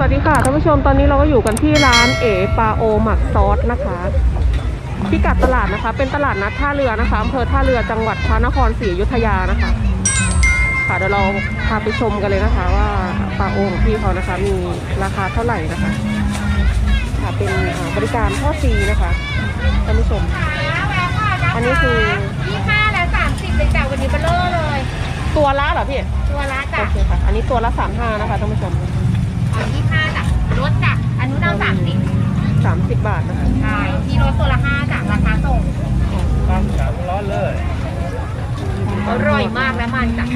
วัสดีค่ะท่านผู้ชมตอนนี้เราก็อยู่กันที่ร้านเอปาโอหมักซอสนะคะพิกัดตลาดนะคะ เป็นตลาดนัดท่าเรือนะคะอำเภอท่าเรือจังหวัดพระนครศรีอยุธยานะคะ ค่ะเดี๋ยวเราพาไปชมกันเลยนะคะ ว่าปลาโอของพี่เขานะคะ มีราคาเท่าไหร่นะคะ ค่ะเป็นอ่าบริการทอดฟรีนะคะท่านผู้ชม อันนี้คือยี่ห้าและสามสิบเลยจ้ะวันนี้เบลเลอร์เลย ตัวละเหรอพี่ตัวละจ้ะโอเคค่ะอันนี้ตัวละสามห้านะคะท่านผู้ชม อ๋อยี่ห้าจ้ะลดจ้ะอันนู้นเอาสามสิบสามสิบบาทนะคะใช่ที่ลดตัวละห้าจ้ะราคาส่งตั้งสามร้อนเลย อร่อยมากและมันจ้ะ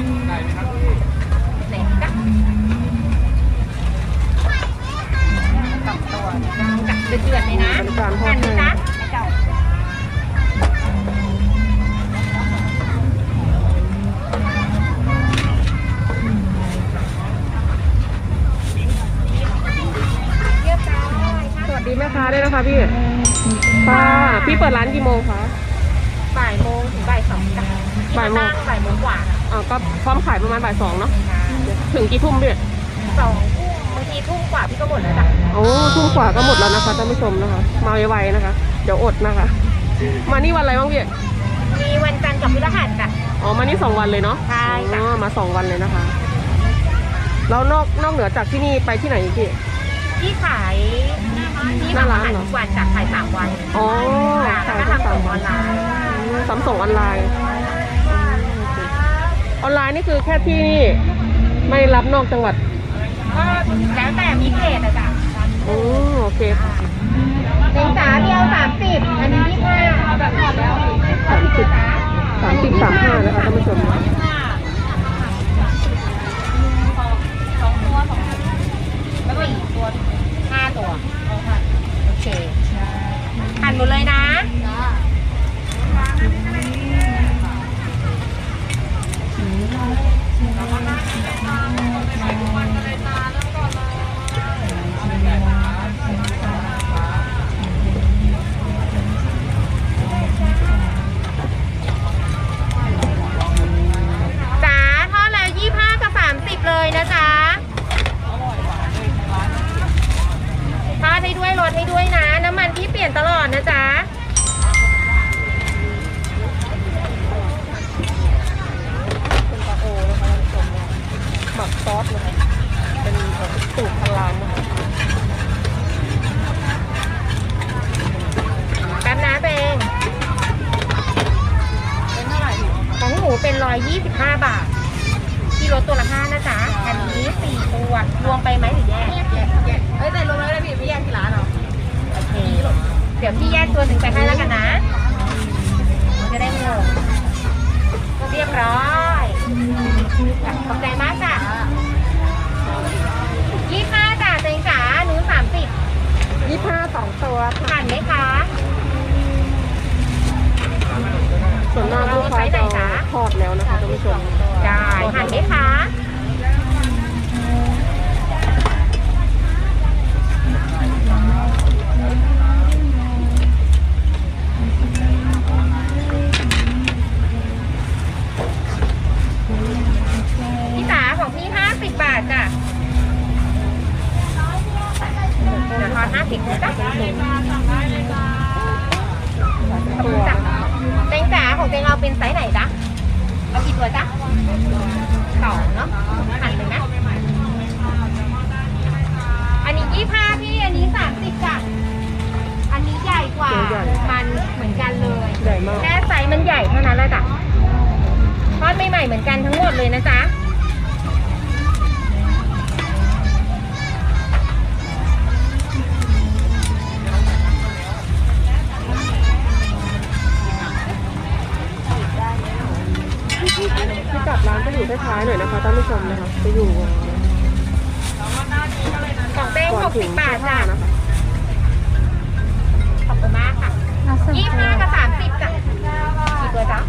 พี่เปิดร้านกี่โมงคะ บ่ายโมงถึงบ่ายสองจ้ะบ่ายโมงบ่ายโมงกว่าอ่าก็พร้อมขายประมาณบ่ายสองเนาะ ถึงกี่ทุ่มพี่สองทุ่มบางทีทุ่มกว่าพี่ก็หมดแล้วจ้ะโอ้ทุ่มกว่าก็หมดแล้วนะคะท่านผู้ชมนะคะ มาไวๆนะคะ เดี๋ยวอดนะคะ มานี่วันอะไรบ้างพี่ มีวันจันทร์กับพฤหัสจ้ะ อ๋อ มานี่สองวันเลยเนาะใช่ค่ะ อ๋อมาสองวันเลยนะคะ แล้วนอกนอกเหนือจากที่นี่ไปที่ไหนอีกพี่ ที่ขาย ที่หน้าทำร้าอานหารเหรอทุกวันจ้ะขายสามวันอ๋อจ้ะแล้วก็ขายทำส่งสามอวัอนนไลน์สามส่งออนไลน์อืมโอเคออนไลน์นี่คือแค่ที่นี่ไม่รับนอกจังหวัดก็แล้วแต่มีเกรดอะจ้ะอืมโอเคค่ะเต็งจ๋าเดียวสามสิบอันนี้ยี่ห้าแบบหมดแล้ว สามสิบสามสิบสามห้านะคะท่านผู้ชม แล้วก็อีกตัวห้าตัวโอเคหั่นหมดเลยนะ จ๋าทอดแล้วยี่ห้ากับสามสิบเลยนะจ๊ะทอดให้ด้วยรสให้ด้วยนะ น้ำมันพี่เปลี่ยนตลอดนะจ๊ะ เป็นปลาโอนะคะท่านผู้ชมหมักซอสนะคะเป็นเอ่อสูตรทางร้านนะคะ แป๊บนะเบง เป็นเท่าไหร่พี่ ของหมูเป็นร้อยยี่สิบห้าบาทที่รถตัวละห้านะจ๊ะ อันนี้สี่ตัว รวมไปไหมหรือแยกเอ้ยแต่รวมแล้วได้พี่ไม่แยกที่ร้านเหรอโอเค เดี๋ยวพี่แยกตัวหนึ่งไปให้แล้วกันนะ มันจะได้ไม่งงเรียบร้อยอะขอบใจมากจ้ะยี่ห้าจ้ะเจงจ๋าหนูสามสิบยี่ห้าสองตัวผ่านไหมคะส่วนมากลูกค้าจะทอดแล้วนะคะท่านผู้ชม ได้หั่นไหมคะพี่จ๋า ของพี่ห้าสิบบาทจ้ะเดี๋ยวทอนห้าสิบนะจ๊ะตัวจ้ะเต็งจ๋าของเต็งเอาเป็นไซส์ไหนจ๊ะเอากี่ตัวจ๊ะสองเนาะหั่นเลยนะอันนี้ยี่ห้าพี่อันนี้สามสิบจ้ะอันนี้ใหญ่กว่ามันเหมือนกันเลยใหญ่มากแค่ไซส์มันใหญ่เท่านั้นแหละจ้ะทอดใหม่ๆเหมือนกันทั้งหมดเลยนะจ๊ะ พิกัดร้านก็อยู่ท้ายๆหน่อยนะคะท่านผู้ชมนะคะจะอยู่ของเต้งก่อนหกถึสิงบบาทผ้าจ้ะนะคะขอบคุณมากค่ะยี่ห้ากับสามสิบจ้ะกี่ตัวจ๊ะ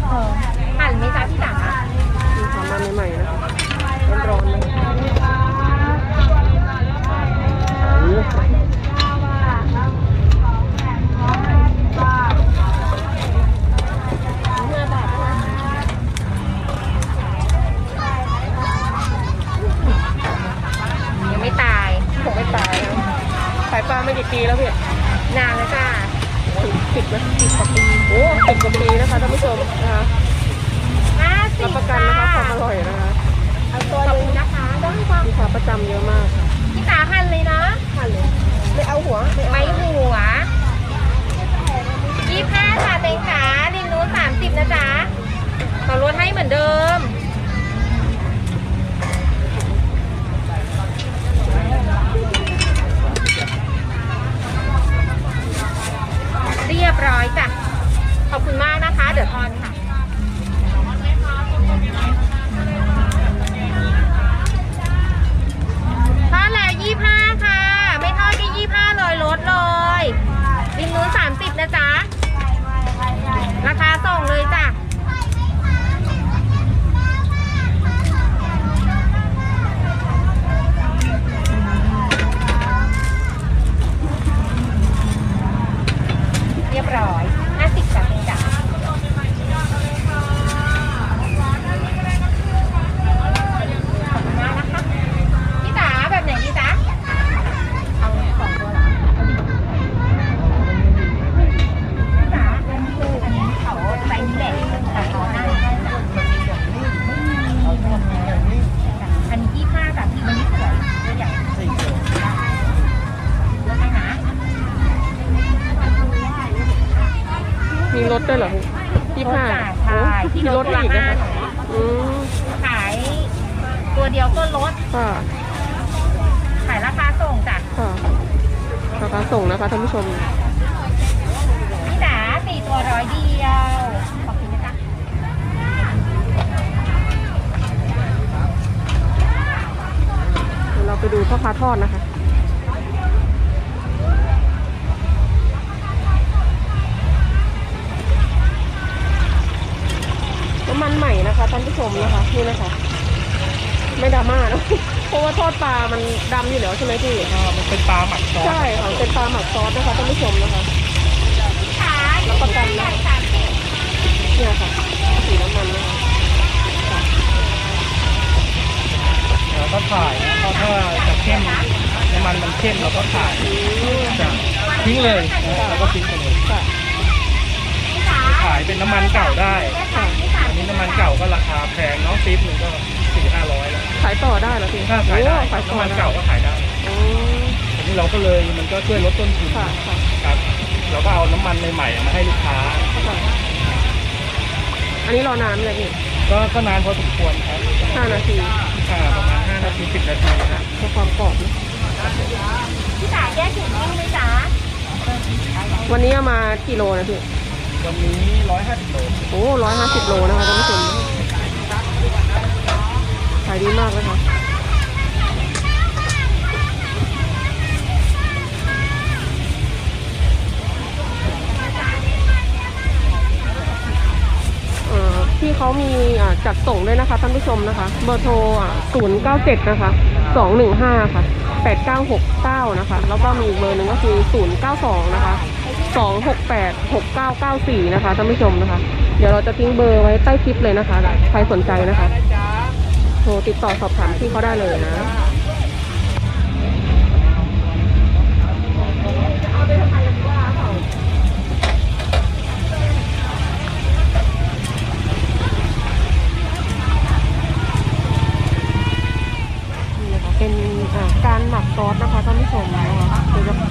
หั่นไหมจ๊ะพี่จ๋ามีความมาใหม่ๆนะคะร้อนๆเลยห้าบาทนะ ยังไม่ตาย ผมไม่ตาย ขาย ปลามากี่ปีแล้วพี่นานแล้วจ้าถึงสิบไหมสิบกว่าปีโอ้สิบกว่าปีนะคะท่านผู้ชมนะคะห้าสิรับบประกันนะคะความอร่อยนะคะเอาตัวหนึงนะคะได้ค่ะลูกค้าประจำเยอะมากค่ะพี่จ๋าหั่นเลยนะหั่นเลยไม่เอาหัวไม่เอาไม้หัวยี่ห้าค่ะเต็งขาริมนู้นสามสิบนะจ๊ะต่อรถให้เหมือนเดิม เรียบร้อยจ้ะ ขอบคุณมากนะคะ เดี๋ยวทอนค่ะ ทอดแล้วยี่ห้าค่ะ ไม่ทอดก็ยี่ห้าเลยลดเลยริมนู้นสามสิบนะจ๊ะ ราคาส่งเลยจ้ะ เรียบร้อยห้าสิบจ้ะเองจ้ะขอบคุณมากนะคะพี่จ๋าแบบไหนดีจ๊ะ เอาสองตัวเหรอเอาดิพี่จ๋าอันนี้คืออันนี้เขาใส่นี่แหละแต่เขาหน้าให้จ้ะอันนี้ยี่ห้าจ้ะพี่มันไม่สวยตัวใหญ่ได้ลดให้นะ มีรถด้วยเหรอพี่ยี่ห้า ใช่ที่มีรรถถละอีกนะห้าคะอืมขาย ตัวเดียวก็ลดค่ะขายราคาส่งจ้ะค่ะราคาส่งนะคะท่านผู้ชมพี่จ๋าสี่ตัวร้อยเดียวขอบคุณนะจ๊ะเดี๋ยวเราไปดูพ่อค้าทอดนะคะำมันใหม่นะคะท่านผู้ชมนะคะนี่นะคะ ไม่ดราม่านะเพราะว่าทอดปลามันดำอยู่แล้วใช่ไหมพี่ก็มันเป็นปลาหมักซอสใช่ค่ะเป็นปลาหมักซอสนะคะท่านผู้ชมนะคะขายรับประกันนะสามสิบเนี่ยค่ะสีน้ำมันนะคะแล้วก็ถ่ายนะเพราะถ้าจะเข้มน้ำมันมันเข้มเราก็ถ่ายจะทิ้งเลยนะแล้วก็ทิ้งไปเลยค่ะพี่จ๋าขายเป็นน้ำมันเก่าได้ค่ะพี่จ๋าอันนี้น้ำมันเก่าก็ราคาแพงเนาะฟิปหนึ่งก็สี่ห้าร้อยแล้วขายต่อได้เหรอพี่ถ้าขายได้โอ้ขายต่อน้ำมันได้เก่าก็ขายได้อ๋ออันนี้เราก็เลยมันก็ช่วยลดต้นทุนค่ะค่ะครับเราก็เอาน้ำมันใหม่ๆมาให้ลูกค้า ค่ะอันนี้รอนานเลยพี่ก็ก็นานพอสมควรครับห้านาทีอ่าประมาณ5นาที10นาทีครับเพื่อความกรอบนะพี่จ๋าแยกถุงนิ่งไหมจ๋าวันนี้เอามากี่โลนะพี่ วันนี้150โลโอ้ร้อยห้าสิบโลนะคะท่านผู้ชมขายดีมากนะคะเอ่อพี่เขามีจัดส่งด้วยนะคะท่านผู้ชมนะคะ เบอร์โทรอะ097 นะคะ 215 ค่ะ 8969 นะคะ แล้วก็มีอีกเบอร์หนึ่งก็คือ 092 นะคะ 268 6994 นะคะท่านผู้ชมนะคะ เดี๋ยวเราจะทิ้งเบอร์ไว้ใต้คลิปเลยนะคะ ใครสนใจนะคะ โทรติดต่อสอบถามที่เขาได้เลยนะ นี่นะคะเป็นอ่าการหมักซอสนะคะท่านผู้ชมนะคะโดยเฉพาะ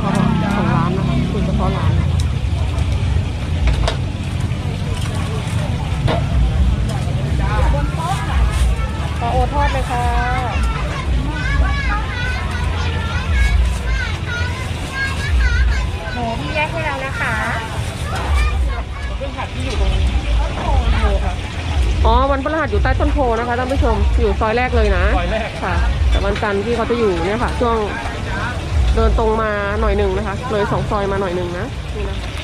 ของร้านนะคะคือเฉพาะร้านนะคะปลาโอทอดเลยค่ะ หมูพี่แยกให้เรานะคะ เป็นผักที่อยู่ตรงโพครับ อ๋อวันพฤหัสอยู่ใต้ต้ นโพนะคะท่านผู้ชมอยู่ซอยแรกเลยนะซอยแรก ค่ะ แต่วันจันทร์ที่เขาจะอยู่เนี่ยค่ะ ช่วงเดินตรงมาหน่อยหนึ่งนะคะ เลยสองซอยมาหน่อยหนึ่งนะนี่นะคะ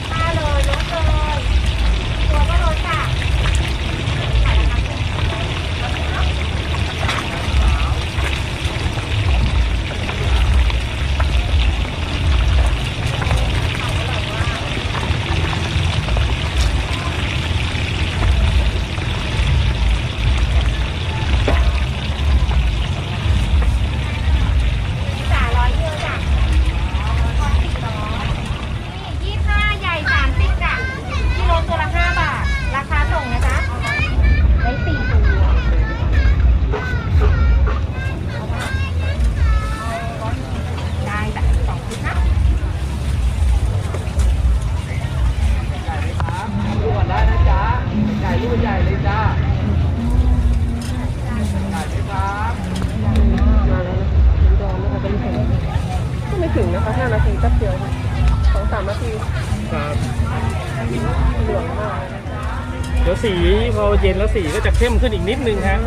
สีพอเย็นแล้วสีก็จะเข้มขึ้นอีกนิดนึงฮะ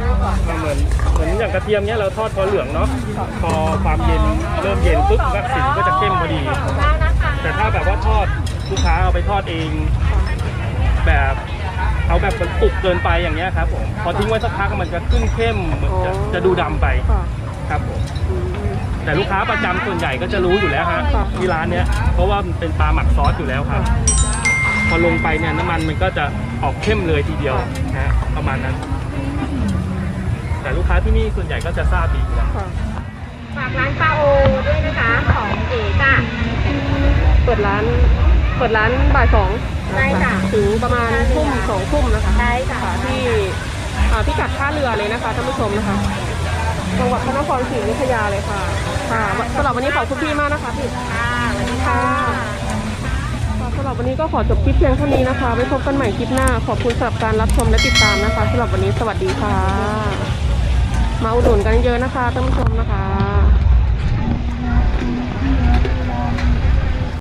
เหมือนเหมือนอย่างกระเทียมเนี้ยเราทอดพอเหลืองเนาะพอความเย็นเริ่มเย็นปุ๊บก็สีก็จะเข้มพอดี แต่ถ้าแบบว่าทอดลูกค้าเอาไปทอดเอง แบบเอาแบบมันสุกเกินไปอย่างเงี้ยครับผมพอทิ้งไว้สักพักมันจะขึ้นเข้มมันจะจะดูดำไปครับผมแต่ลูกค้าประจำส่วนใหญ่ก็จะรู้อยู่แล้วฮะที่ร้านเนี้ยเพราะว่ามันเป็นปลาหมักซอสอยู่แล้วครับ พอลงไปเนี่ยน้ำมันมันก็จะออกเข้มเลยทีเดียวนะฮะประมาณนั้น แต่ลูกค้าที่นี่ส่วนใหญ่ก็จะทราบดีอยู่แล้วค่ะฝากร้านปาโอด้วยนะคะของเอ๋จ้ะ เปิดร้าน เปิดร้านบ่ายสองใช่ค่ะถึงประมาณทุ่มสองทุ่มนะคะใช่ค่ะค่ะ ที่อ่าพิกัดท่าเรือเลยนะคะท่านผู้ชมนะคะจังหวัดพระนครศรีอยุธยาเลยค่ะ ค่ะสำหรับวันนี้ขอบคุณพี่มากนะคะพี่ ค่ะสวัสดีค่ะค่ะ สำหรับวันนี้ก็ขอจบคลิปเพียงเท่านี้นะคะ ไว้พบกันใหม่คลิปหน้า ขอบคุณสำหรับการรับชมและติดตามนะคะสำหรับวันนี้สวัสดีค่ะ มาอุดหนุนกันเยอะนะคะท่านผู้ชมนะคะ